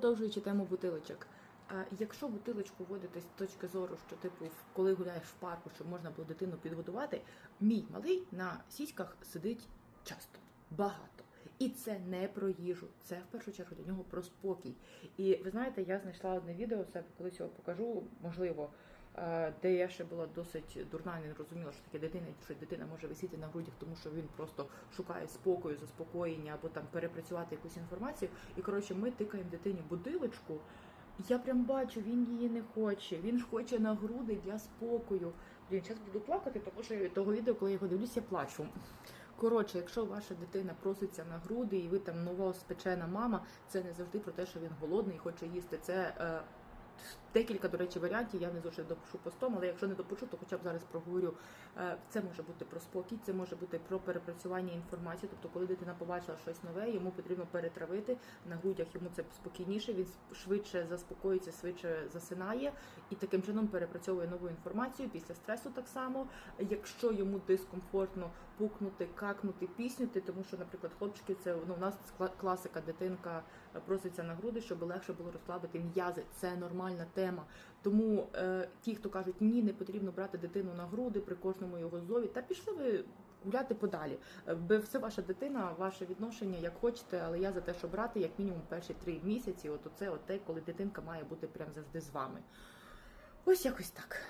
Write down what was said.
Продовжуючи тему бутилочок. Якщо бутилочку вводити з точки зору, що типу, коли гуляєш в парку, щоб можна було дитину підгодувати, мій малий на сіськах сидить часто, багато. І це не про їжу, це в першу чергу для нього про спокій. І ви знаєте, я знайшла одне відео, себе колись його покажу, можливо, де я ще була досить дурна не розуміла, що таке дитина, що дитина може висіти на грудях, тому що він просто шукає спокою, заспокоєння або там перепрацювати якусь інформацію. І коротше, ми тикаємо дитині будилочку. Я прям бачу, він її не хоче. Він ж хоче на груди для спокою. Блін, зараз буду плакати, тому що того відео, коли я його дивлюсь, я плачу. Коротше, якщо ваша дитина проситься на груди, і ви там новоспечена мама, це не завжди про те, що він голодний і хоче їсти. Це е, декілька, до речі, варіантів. Я внизу ще допишу постом, але якщо не допишу, то хоча б зараз проговорю. Е, це може бути про спокій, це може бути про перепрацювання інформації. Тобто, коли дитина побачила щось нове, йому потрібно перетравити на грудях. Йому це спокійніше. Він швидше заспокоїться, швидше засинає і таким чином перепрацьовує нову інформацію після стресу. Так само, якщо йому дискомфортно пукнути, какнути, піснюти, тому що, наприклад, хлопчики, це ну у нас кла- класика, дитинка проситься на груди, щоб легше було розслабити м'язи. Це нормальна тема. Тому е, ті, хто кажуть, ні, не потрібно брати дитину на груди при кожному його зові, та пішли ви гуляти подалі. Е, Це ваша дитина, ваше відношення, як хочете, але я за те, щоб брати як мінімум перші три місяці. От оце, от те, коли дитинка має бути прям завжди з вами. Ось якось так.